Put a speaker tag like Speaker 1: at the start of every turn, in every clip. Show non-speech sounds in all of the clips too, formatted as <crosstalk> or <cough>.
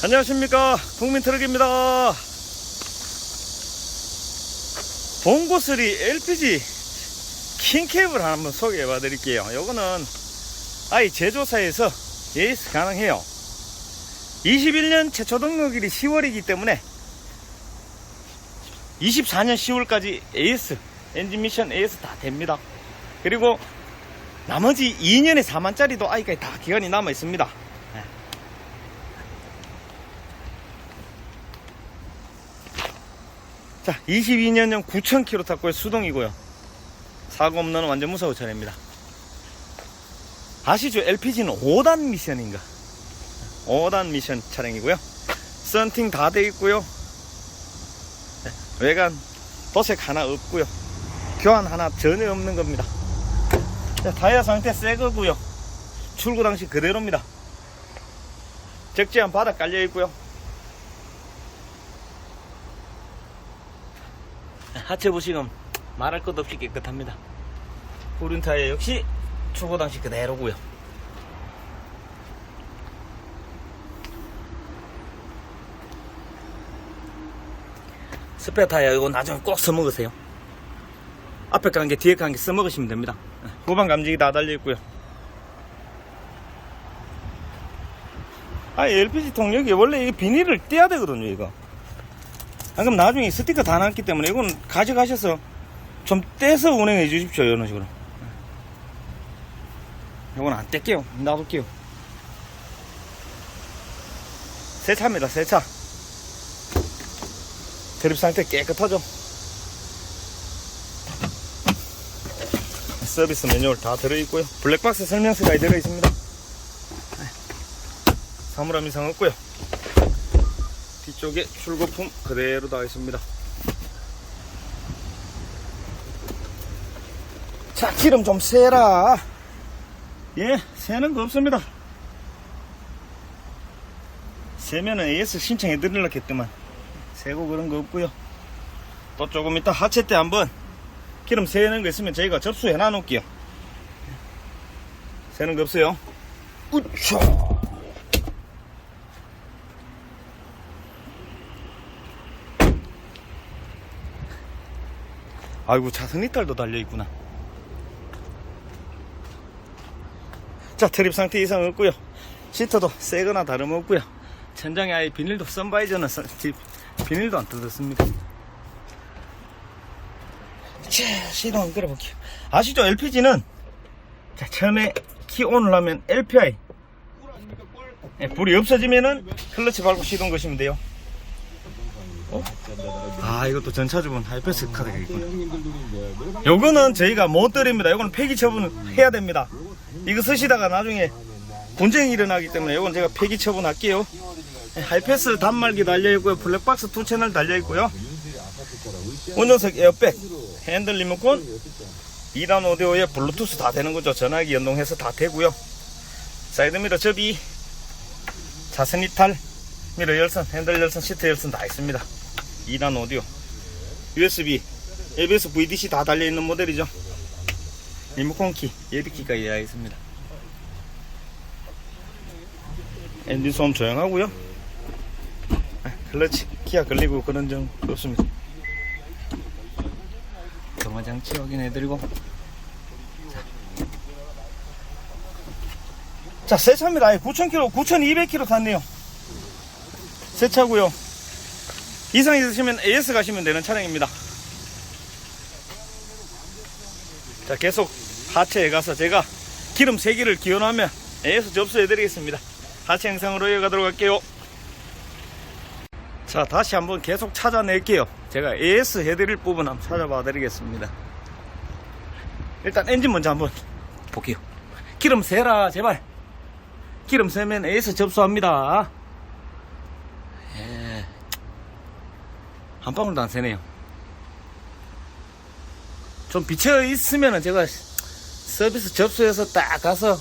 Speaker 1: 안녕하십니까. 국민트럭입니다. 봉고스리 LPG 킹캡을 한번 소개해 봐 드릴게요. 요거는 아이 제조사에서 예스 가능해요. 21년 최초 등록일이 10월이기 때문에 24년 10월까지 AS 엔진 미션 AS 다 됩니다. 그리고 나머지 2년에 4만짜리도 아이까지 다 기간이 남아 있습니다 자, 22년형 9,000km 탔고요. 수동이고요. 사고 없는 완전 무사고 차량입니다. 아시죠? LPG는 5단 미션인가? 5단 미션 차량이고요. 썬팅 다 돼 있고요. 네, 외관 도색 하나 없고요. 교환 하나 전혀 없는 겁니다. 자, 타이어 상태 새 거고요. 출고 당시 그대로입니다. 적재한 바닥 깔려 있고요. 하체 부식은 말할 것 없이 깨끗합니다. 후륜 타이어 역시 출고 당시 그대로고요. 스페어 타이어 이거 나중에 꼭 써먹으세요. 앞에 간 게 뒤에 간 게 써먹으시면 됩니다. 후방 감지기 다 달려 있고요. 아, LPG 통 여기 원래 이 비닐을 떼야 되거든요, 이거. 아, 그럼 나중에 스티커 다 났기 때문에 이건 가져가셔서 좀 떼서 운행해 주십시오, 이런 식으로. 이건 안 뗄게요. 놔둘게요. 새 차입니다, 새 차. 드립 상태 깨끗하죠? 서비스 매뉴얼 다 들어있고요. 블랙박스 설명서가 들어있습니다. 사물함 이상 없고요. 뒤쪽에 출고품 그대로 나와 있습니다. 자, 기름 좀 세라. 예, 새는 거 없습니다. 세면은 AS 신청해 드리려고 했더만 세고 그런 거 없고요. 또 조금 이따 하체 때 한번 기름 새는 거 있으면 저희가 접수해 놔놓을게요. 새는 거 없어요. 우차. 아이고 이탈도 달려있구나. 자 트립 상태 이상 없고요. 시트도 새거나 다름없고요. 천장에 아예 비닐도 선바이저는 비닐도 안 뜯었습니다. 자 시동 한번 끌어볼게요. 아시죠? LPG는 자 처음에 키 온을 하면 LPI 예, 불이 없어지면은 클러치 밟고 시동 거시면 돼요 어? 아 이것도 전차주분 하이패스 카드가 있구나. 요거는 저희가 못 드립니다. 요거는 폐기 처분을 해야 됩니다. 이거 쓰시다가 나중에 분쟁이 일어나기 때문에 요건 제가 폐기 처분할게요. 네, 하이패스 단말기 달려있고요. 블랙박스 투 채널 달려있고요. 운전석 에어백 핸들 리모컨 2단 오디오에 블루투스 다 되는 거죠. 전화기 연동해서 다 되고요. 사이드미러 접이 자선 이탈 미러 열선 핸들 열선 시트 열선 다 있습니다 2단 오디오 USB ABS VDC 다 달려있는 모델이죠 리모컨 키 예비키가 이어 있습니다 엔진 소음 조용하고요 아, 클러치 키가 걸리고 그런 점 없습니다 경화 장치 확인해드리고 자, 새 차입니다. 9,000km, 9,200km 탔네요. 새 차고요. 이상 있으시면 AS 가시면 되는 차량입니다. 자, 계속 하체에 가서 제가 기름 3개를 기원하면 AS 접수해 드리겠습니다. 하체 영상으로 이어가도록 할게요. 자, 다시 한번 계속 찾아낼게요. 제가 AS 해드릴 부분 한번 찾아봐 드리겠습니다. 일단 엔진 먼저 한번 볼게요. 기름 세라, 제발. 기름 세면 AS 접수합니다. 한 방울도 안 새네요. 좀 비쳐 있으면은 제가 서비스 접수해서 딱 가서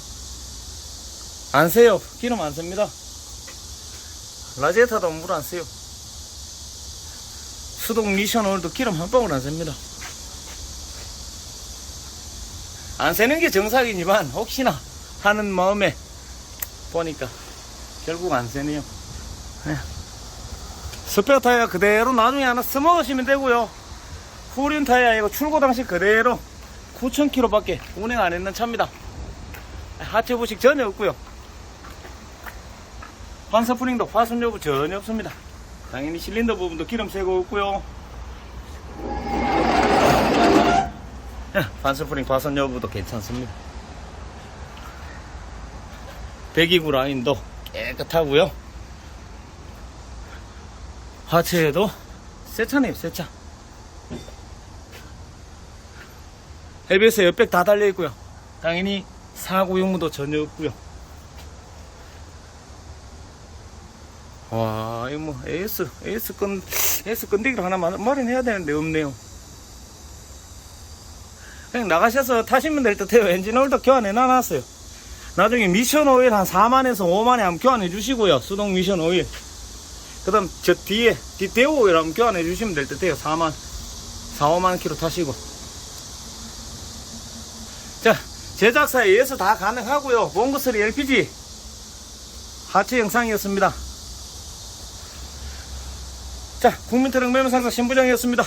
Speaker 1: 안 새요. 기름 안 셉니다. 라제타도 물 안 새요. 수동 미션 오늘도 기름 한 방울 안 셉니다. 안 새는 게 정상이지만 혹시나 하는 마음에 보니까 결국 안 새네요. 스페어 타이어 그대로 나중에 하나 써먹으시면 되고요. 후륜 타이어 이거 출고 당시 그대로 9,000km 밖에 운행 안 했는 차입니다. 하체 부식 전혀 없고요. 반스프링도 파손 여부 전혀 없습니다. 당연히 실린더 부분도 기름 새고 없고요. <laughs> 반스프링 파손 여부도 괜찮습니다. 배기구 라인도 깨끗하고요 하체에도 새 차네요 새 차. ABS 옆백 다 달려있고요. 당연히 사고 용무도 전혀 없고요. 와 이거 뭐 AS AS 건 AS 건데기를 하나 마- 마련해야 되는데 없네요. 그냥 나가셔서 타시면 될 듯해요. 엔진 오일도 교환해 놔놨어요. 나중에 미션 오일 한 4만에서 5만에 한번 교환해 주시고요. 수동 미션 오일 그 다음 저 뒤에 뒷대우 한번 교환해 주시면 될 듯 해요. 4만 4, 5만 킬로 타시고. 자 제작사에 의해서 다 가능하고요. 몽고스리 LPG 하체 영상이었습니다. 자 국민트럭 매매상사 신부장이었습니다